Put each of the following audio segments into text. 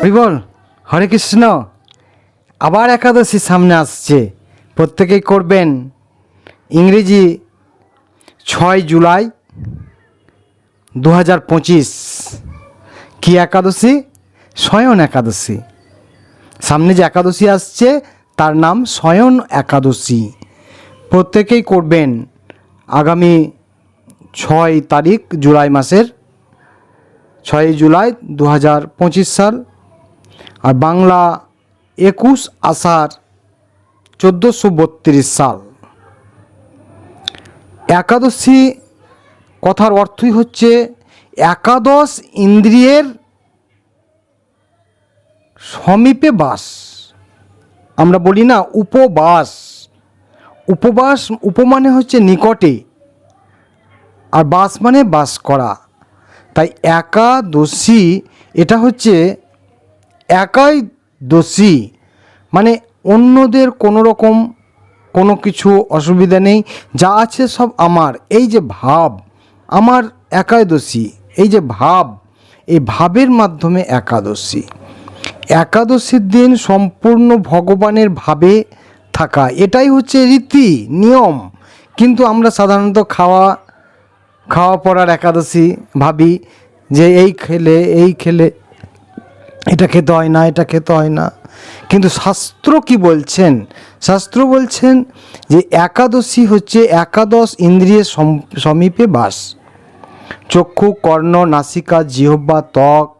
হরিবল হরে কৃষ্ণ। আবার একাদশী সামনে আসছে। প্রত্যেকেই করবেন ইংরেজি ছয় জুলাই দু হাজার পঁচিশ। কী একাদশী? স্বয়ন একাদশী। সামনে যে একাদশী আসছে, তার নাম স্বয়ন একাদশী। প্রত্যেকেই করবেন আগামী ছয় তারিখ জুলাই মাসের, ছয় জুলাই দু হাজার পঁচিশ সাল। আর বাংলা একুশ আষাঢ় চোদ্দোশো বত্রিশ সাল। একাদশী কথার অর্থই হচ্ছে একাদশ ইন্দ্রিয়ের সমীপে বাস। আমরা বলি না উপবাস। উপবাস, উপমানে হচ্ছে নিকটে, আর বাস মানে বাস করা। তাই একাদশী, এটা হচ্ছে একাই দোষী। মানে অন্যদের কোনো রকম কোনো কিছু অসুবিধা নেই, যা আছে সব আমার। এই যে ভাব, আমার একাই দোষী। এই যে ভাব, এই ভাবের মাধ্যমে একাদশী। একাদশীর দিন সম্পূর্ণ ভগবানের ভাবে থাকা। এটাই হচ্ছে রীতি, নিয়ম। কিন্তু আমরা সাধারণত খাওয়া খাওয়া পড়ার একাদশী ভাবি যে এই খেলে এই খেলে এটা খেতে হয় না, এটা খেতে হয় না। কিন্তু শাস্ত্র কি বলছেন? শাস্ত্র বলছেন যে একাদশী হচ্ছে একাদশ ইন্দ্রিয়ের সম- সমীপে বাস। চক্ষু, কর্ণ, নাসিকা, জিহ্বা, ত্বক,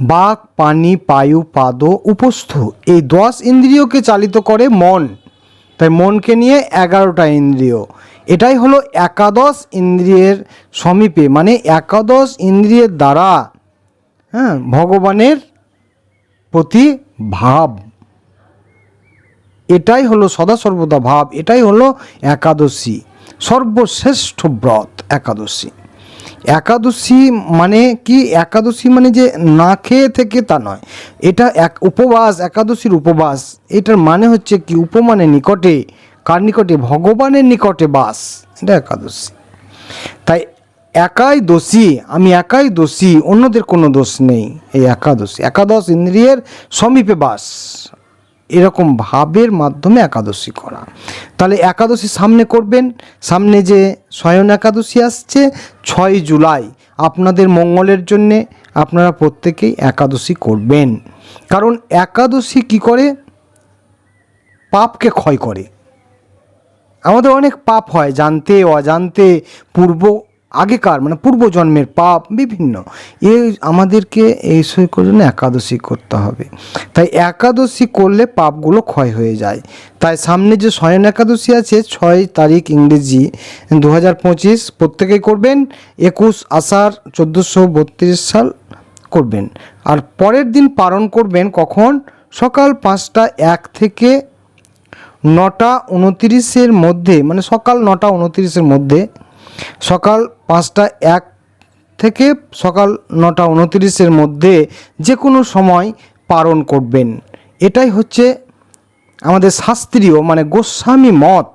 বাক, পানি, পায়ু, পাদ, উপস্থ। এই দশ ইন্দ্রিয়কে চালিত করে মন। তাই মনকে নিয়ে এগারোটা ইন্দ্রিয়। এটাই হলো একাদশ ইন্দ্রিয়ের সমীপে। মানে একাদশ ইন্দ্রিয়ের দ্বারা হ্যাঁ ভগবানের প্রতি ভাব। এটাই হলো সদা সর্বদা ভাব, এটাই হলো একাদশী, সর্বশ্রেষ্ঠ ব্রত, একাদশী। একাদশী মানে কি? একাদশী মানে যে না খেয়ে থেকে তা নয়। এটা এক উপবাস, একাদশীর উপবাস। এটার মানে হচ্ছে কি? উপমানে নিকটে, কার নিকটে? ভগবানের নিকটে বাস। এটা একাদশী। তাই একাই দোষী, আমি একাই দোষী, অন্যদের কোনো দোষ নেই। এই একাদশী, একাদশ ইন্দ্রিয়ের সমীপে বাস। এরকম ভাবের মাধ্যমে একাদশী করা। তাহলে একাদশী সামনে করবেন, সামনে যে স্বয়ন একাদশী আসছে, ছয় জুলাই, আপনাদের মঙ্গলের জন্যে আপনারা প্রত্যেকেই একাদশী করবেন। কারণ একাদশী কি করে? পাপকে ক্ষয় করে। আমাদের অনেক পাপ হয়, জানতে, অজান্তে, পূর্ব আগেকার মানে পূর্বজন্মের পাপ বিভিন্ন এ আমাদেরকে এই সই জন্য একাদশী করতে হবে। তাই একাদশী করলে পাপগুলো ক্ষয় হয়ে যায়। তাই সামনে যে স্বয়ন একাদশী আছে, ছয় তারিখ ইংরেজি দু হাজার পঁচিশ প্রত্যেকেই করবেন। একুশ আষাঢ় চোদ্দোশো বত্রিশ সাল করবেন। আর পরের দিন পালন করবেন কখন? সকাল পাঁচটা এক থেকে নটা উনতিরিশের মধ্যে মানে সকাল নটা উনতিরিশের মধ্যে সকাল পাঁচটা এক থেকে সকাল নটা উনতিরিশের মধ্যে যে কোনো সময় পালন করবেন। এটাই হচ্ছে আমাদের শাস্ত্রীয় মানে গোস্বামী মত।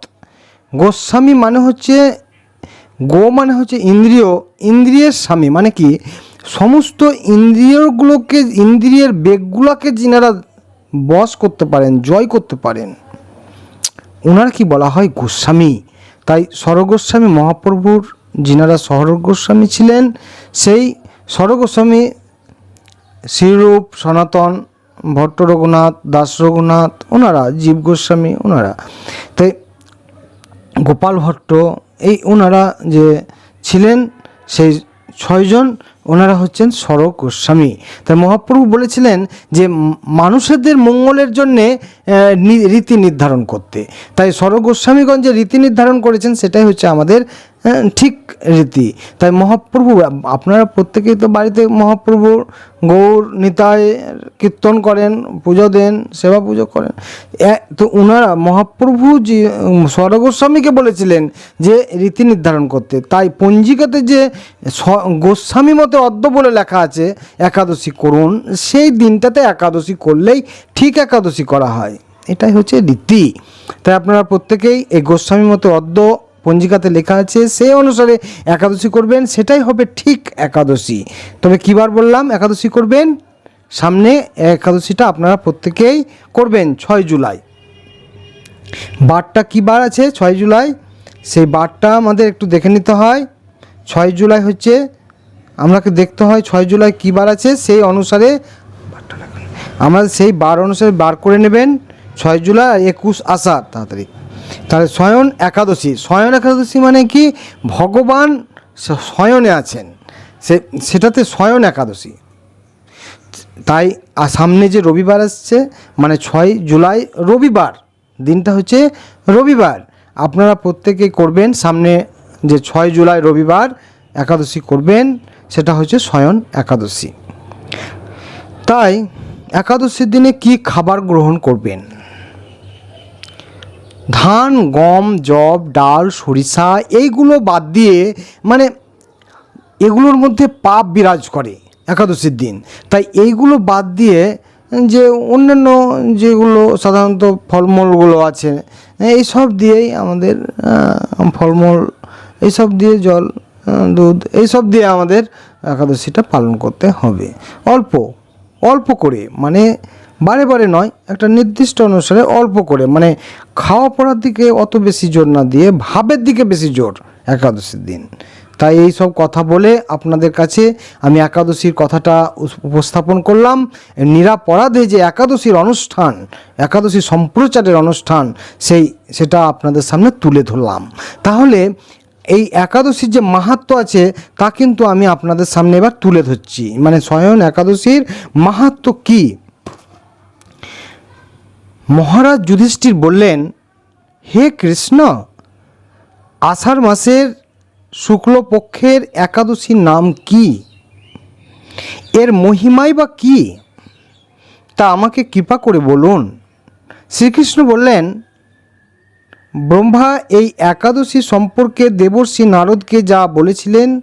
গোস্বামী মানে হচ্ছে গো মানে হচ্ছে ইন্দ্রিয়, ইন্দ্রিয়ের স্বামী মানে কি? সমস্ত ইন্দ্রিয়গুলোকে, ইন্দ্রিয়ের বেগগুলোকে যিনারা বশ করতে পারেন, জয় করতে পারেন ওনার কি বলা হয়? গোস্বামী। তাই স্বরগোস্বামী মহাপ্রভুর যিনারা স্বরগোস্বামী ছিলেন, সেই স্বরগোস্বামী শ্রীরূপ, সনাতন, ভট্ট রঘুনাথ, দাস রঘুনাথ, ওনারা, জীব গোস্বামী, ওনারা। তাই গোপাল ভট্ট, এই ওনারা যে ছিলেন, সেই ছয়জন, ওনারা হচ্ছেন সড়ক গোস্বামী তাই মহাপ্রভু বলেছিলেন যে, মানুষদের মঙ্গলের জন্যে রীতি নির্ধারণ করতে। তাই সড়ক গোস্বামীগঞ্জ যে রীতি নির্ধারণ করেছেন, সেটাই হচ্ছে আমাদের ঠিক রীতি। তাই মহাপ্রভু, আপনারা প্রত্যেকেই তো বাড়িতে মহাপ্রভুর গৌর নিতায় কীর্তন করেন, পুজো দেন, সেবা পুজো করেন। তো ওনারা মহাপ্রভু যে স্বরগোস্বামীকে বলেছিলেন যে রীতি নির্ধারণ করতে। তাই পঞ্জিকাতে যে গোস্বামী মতে অদ্য বলে লেখা আছে, একাদশী করুন, সেই দিনটাতে একাদশী করলেই ঠিক একাদশী করা হয়। এটাই হচ্ছে রীতি। তাই আপনারা প্রত্যেকেই এই গোস্বামী মতে অদ্য পঞ্জিকাতে লেখা আছে সেই অনুসারে একাদশী করবেন, সেটাই হবে ঠিক একাদশী। তবে কিবার বললাম, একাদশী করবেন? সামনে একাদশীটা আপনারা প্রত্যেকেই করবেন, ছয় জুলাই। বারটা কী বার আছে? ছয় জুলাই। সেই বারটা আমাদের একটু দেখে নিতে হয়। ছয় জুলাই হচ্ছে আমাকে দেখতে হয় ছয় জুলাই কী বার আছে, সেই অনুসারে আমরা সেই বার অনুসারে বার করে নেবেন। ছয় জুলাই একুশ আষাঢ়, তাড়াতাড়ি। তাহলে স্বয়ন একাদশী। স্বয়ন একাদশী মানে কি? ভগবান স্বয়নে আছেন। সে, সেটাতে স্বয়ন একাদশী। তাই আর সামনে যে রবিবার আসছে মানে ছয় জুলাই রবিবার, দিনটা হচ্ছে রবিবার। আপনারা প্রত্যেকেই করবেন, সামনে যে ছয় জুলাই রবিবার একাদশী করবেন, সেটা হচ্ছে স্বয়ন একাদশী। তাই একাদশীর দিনে কি খাবার গ্রহণ করবেন? ধান, গম জব ডাল, সরিষা এইগুলো বাদ দিয়ে মানে এগুলোর মধ্যে পাপ বিরাজ করে একাদশীর দিন। তাই এইগুলো বাদ দিয়ে যে অন্যান্য যেগুলো সাধারণত ফলমূলগুলো আছে এই সব দিয়েই আমাদের ফলমূল, এইসব দিয়ে জল দুধ, এইসব দিয়ে আমাদের একাদশীটা পালন করতে হবে। অল্প অল্প করে মানে বারে বারে নয়, একটা নির্দিষ্ট অনুসারে অল্প করে মানে খাওয়া পড়ার দিকে অত বেশি জোর না দিয়ে ভাবের দিকে বেশি জোর একাদশীর দিন। তাই এই সব কথা বলে আপনাদের কাছে আমি একাদশীর কথাটা উপস্থাপন করলাম। নিরাপরাধে যে একাদশীর অনুষ্ঠান, একাদশী সম্প্রচারের অনুষ্ঠান, সেই, সেটা আপনাদের সামনে তুলে ধরলাম। তাহলে এই একাদশীর যে মাহাত্ম আছে, তা কিন্তু আমি আপনাদের সামনে এবার তুলে ধরছি। মানে স্বয়ং একাদশীর মাহাত্ম কী? মহারাজ যুধিষ্ঠির বললেন, হে কৃষ্ণ, আষাঢ় মাসের শুক্লপক্ষের একাদশীর নাম কি? এর মহিমাই বা কি? তা আমাকে কৃপা করে বলুন। শ্রীকৃষ্ণ বললেন, ব্রহ্মা এই একাদশী সম্পর্কে দেবর্ষি নারদকে যা বলেছিলেন,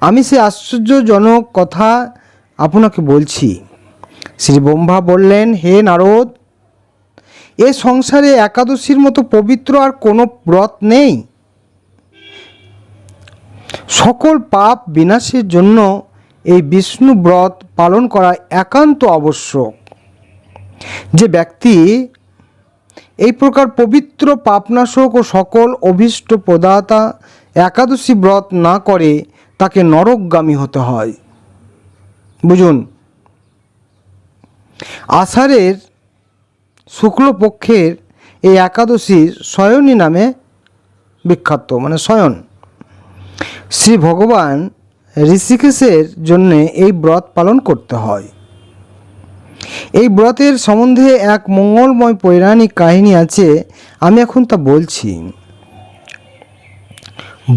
আমি সে আশ্চর্যজনক কথা আপনাকে বলছি। শ্রী ব্রহ্মা বললেন, হে নারদ এ সংসারে একাদশীর মতো পবিত্র আর কোনো ব্রত নেই। সকল পাপ বিনাশের জন্য এই বিষ্ণু ব্রত পালন করা একান্ত আবশ্যক। যে ব্যক্তি এই প্রকার পবিত্র পাপনাশক ও সকল অভীষ্ট প্রদাতা একাদশী ব্রত না করে তাকে নরকগামী হতে হয়। বুঝুন, আষাঢ়ের শুক্লপক্ষের এই একাদশী শয়নী নামে বিখ্যাত মানে শয়ন শ্রী ভগবান ঋষিকেশের জন্য এই ব্রত পালন করতে হয়। এই ব্রতের সম্বন্ধে এক মঙ্গলময় পৌরাণিক কাহিনী আছে, আমি এখন তা বলছি।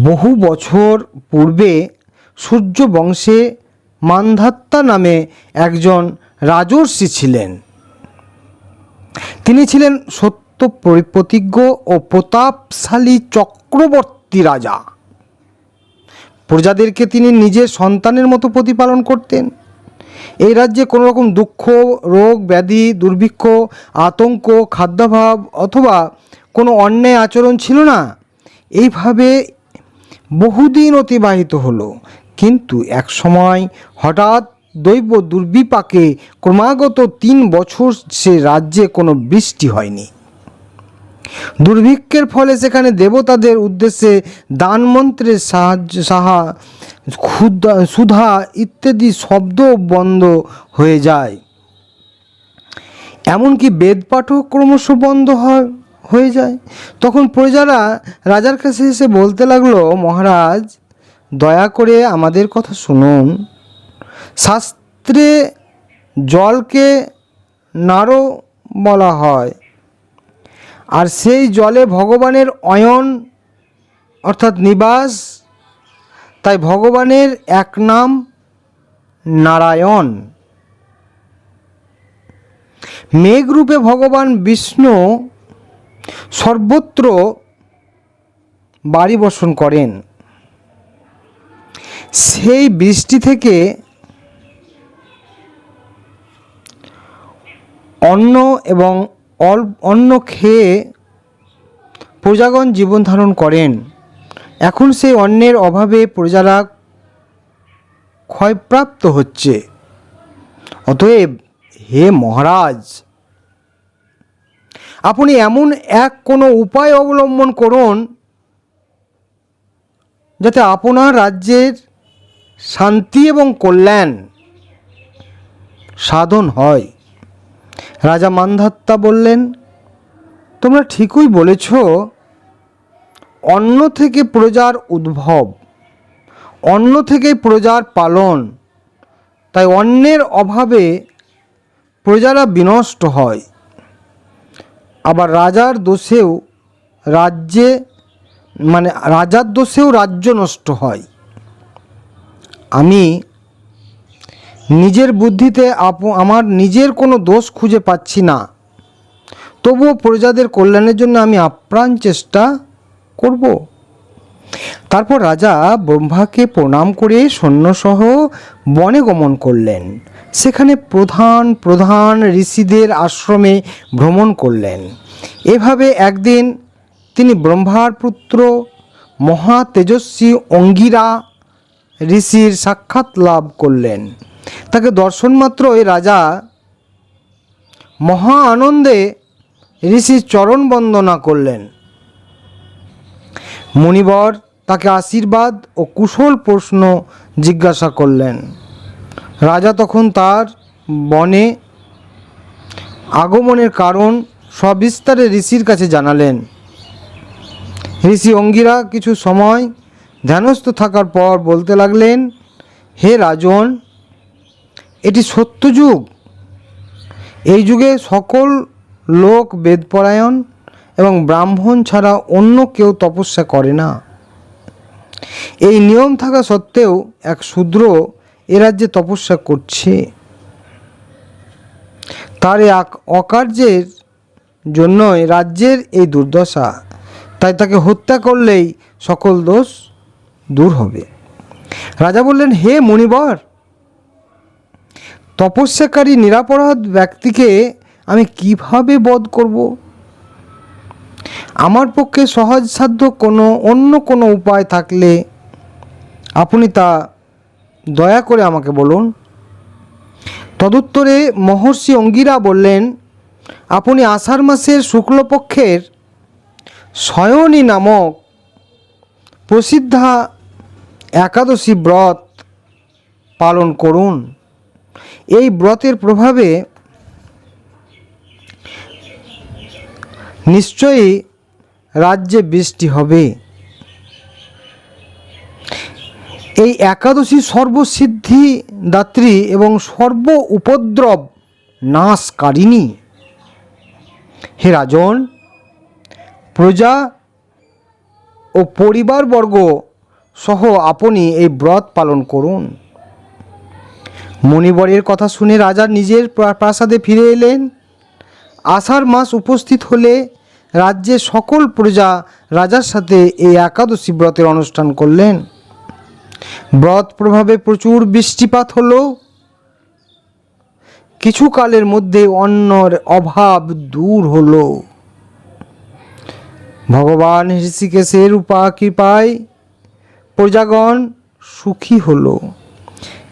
বহু বছর পূর্বে সূর্য বংশে মান্ধাত্তা নামে একজন রাজর্ষি ছিলেন। তিনি ছিলেন সত্য পরি- প্রতিজ্ঞ ও প্রতাপশালী চক্রবর্তী রাজা। প্রজাদেরকে তিনি নিজের সন্তানের মতো প্রতিপালন করতেন। এই রাজ্যে কোনো রকম দুঃখ, রোগ, ব্যাধি, দুর্ভিক্ষ, আতঙ্ক, খাদ্যাভাব অথবা কোনো অন্যায় আচরণ ছিল না। এইভাবে বহুদিন অতিবাহিত হলো। কিন্তু এক সময় হঠাৎ দৈব দুর্বিপাকে ক্রমাগত তিন বছর সে রাজ্যে কোনো বৃষ্টি হয়নি। দুর্ভিক্ষের ফলে সেখানে দেবতাদের উদ্দেশ্যে দানমন্ত্রের সাহায্য, সাহা ক্ষুদা সুধা ইত্যাদি শব্দ বন্ধ হয়ে যায়। এমনকি বেদ পাঠও ক্রমশ বন্ধ হয়, হয়ে যায়। তখন প্রজারা রাজার কাছে এসে বলতে লাগল, মহারাজ, দয়া করে আমাদের কথা শুনুন। শাস্ত্রে জলকে নারো বলা হয়। আর সেই জলে ভগবানের অয়ন, অর্থাৎ নিবাস, তাই ভগবানের এক নাম নারায়ণ। মেঘরূপে ভগবান বিষ্ণু সর্বত্র বাড়ি বসন করেন। সেই বৃষ্টি থেকে অন্ন এবং অল অন্ন খেয়ে প্রজাগণ জীবন ধারণ করেন। এখন সেই অন্যের অভাবে প্রজারা ক্ষয়প্রাপ্ত হচ্ছে। অতএব, হে মহারাজ, আপনি এমন এক কোনো উপায় অবলম্বন করুন যাতে আপনার রাজ্যের শান্তি এবং কল্যাণ সাধন হয়। রাজা মান্ধাত্তা বললেন, তোমরা ঠিকই বলেছ, অন্ন থেকে প্রজার উদ্ভব, অন্ন থেকে প্রজার পালন, তাই অন্যের অভাবে প্রজারা বিনষ্ট হয়। আবার রাজার দোষেও রাজ্যে মানে রাজার দোষেও রাজ্য নষ্ট হয়। আমি নিজের বুদ্ধিতে আপ, আমার নিজের কোনো দোষ খুঁজে পাচ্ছি না। তবুও প্রজাদের কল্যাণের জন্য আমি আপ্রাণ চেষ্টা করব। তারপর রাজা ব্রহ্মাকে প্রণাম করে সৈন্যসহ বনে গমন করলেন। সেখানে প্রধান প্রধান ঋষিদের আশ্রমে ভ্রমণ করলেন। এভাবে একদিন তিনি ব্রহ্মার পুত্র, মহা তেজস্বী অঙ্গিরা ঋষির সাক্ষাৎ লাভ করলেন। তাকে দর্শন মাত্র মাত্রই রাজা মহা আনন্দে ঋষির চরণ বন্দনা করলেন। মণিবর তাকে আশীর্বাদ ও কুশল প্রশ্ন জিজ্ঞাসা করলেন। রাজা তখন তার বনে আগমনের কারণ সবিস্তারে ঋষির কাছে জানালেন। ঋষি অঙ্গিরা কিছু সময় ধ্যানস্থ থাকার পর বলতে লাগলেন, হে রাজন এটি সত্য যুগ। এই যুগে সকল লোক বেদপরায়ণ এবং ব্রাহ্মণ ছাড়া অন্য কেউ তপস্যা করে না। এই নিয়ম থাকা সত্ত্বেও এক শূদ্র এ রাজ্যে তপস্যা করছে। তার এক অকার্যের জন্যই রাজ্যের এই দুর্দশা। তাই তাকে হত্যা করলেই সকল দোষ দূর হবে। রাজা বললেন, হে মণিবর তপস্যাকারী নিরাপরাধ ব্যক্তিকে আমি কীভাবে বধ করব? আমার পক্ষে সহজসাধ্য কোনো, অন্য কোনো উপায় থাকলে আপনি তা দয়া করে আমাকে বলুন। তদুত্তরে মহর্ষি অঙ্গিরা বললেন, আপনি আষাঢ় মাসের শুক্লপক্ষের শয়নী নামক প্রসিদ্ধা একাদশী ব্রত পালন করুন। এই ব্রতের প্রভাবে নিশ্চয়ই রাজ্যে বৃষ্টি হবে। এই একাদশী সর্বসিদ্ধি দাত্রী এবং সর্ব উপদ্রব নাশকারিণী। হে রাজন, প্রজা ও পরিবারবর্গ সহ আপনি এই ব্রত পালন করুন। মণিবরের কথা শুনে রাজা নিজের প্রা- প্রাসাদে ফিরে এলেন। আষাঢ় মাস উপস্থিত হলে রাজ্যের সকল প্রজা রাজার সাথে এই একাদশী ব্রতের অনুষ্ঠান করলেন। ব্রত প্রভাবে প্রচুর বৃষ্টিপাত হলো। কিছু কালের মধ্যে অন্যর অভাব দূর হলো। ভগবান ঋষিকেশের উপা কৃপায় প্রজাগণ সুখী হলো।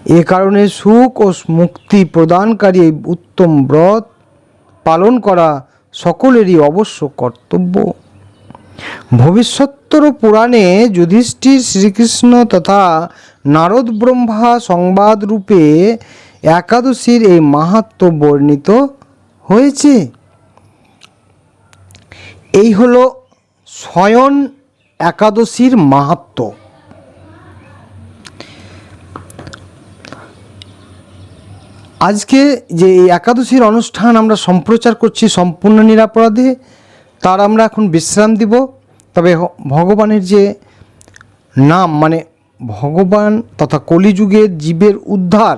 এ কারণে সুখ ও মুক্তি প্রদানকারী এই উত্তম ব্রত পালন করা সকলেরই অবশ্য কর্তব্য। ভবিষ্যত্তর পুরাণে যুধিষ্ঠির শ্রীকৃষ্ণ তথা নারদ ব্রহ্মা সংবাদ রূপে একাদশীর এই মাহাত্ম বর্ণিত হয়েছে। এই হলো স্বয়ন একাদশীর মাহাত্ম্য আজকে যে এই একাদশীর অনুষ্ঠান আমরা সম্প্রচার করছি সম্পূর্ণ নিরাপরাধে, তার আমরা এখন বিশ্রাম দিব। তবে ভগবানের যে নাম মানে ভগবান তথা কলিযুগের জীবের উদ্ধার,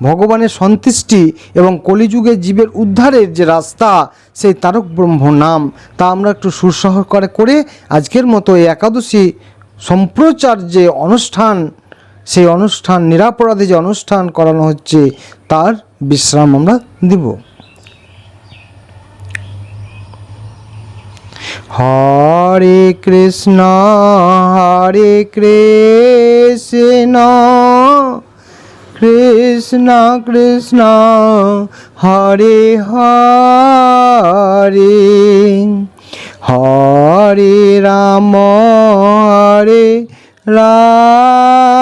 ভগবানের সন্তুষ্টি এবং কলিযুগের জীবের উদ্ধারের যে রাস্তা, সেই তারক ব্রহ্ম নাম, তা আমরা একটু সুসহ করে করে আজকের মতো এই একাদশী সম্প্রচার যে অনুষ্ঠান সেই অনুষ্ঠান, নিরাপরাধে যে অনুষ্ঠান করানো হচ্ছে, তার বিশ্রাম আমরা দিব। হরে কৃষ্ণ হরে কৃষ্ণ কৃষ্ণ কৃষ্ণ, হরে হরে হরে রাম হরে রাম।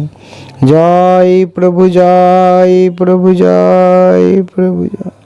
জয় প্রভু জয় প্রভু জয় প্রভু জয়।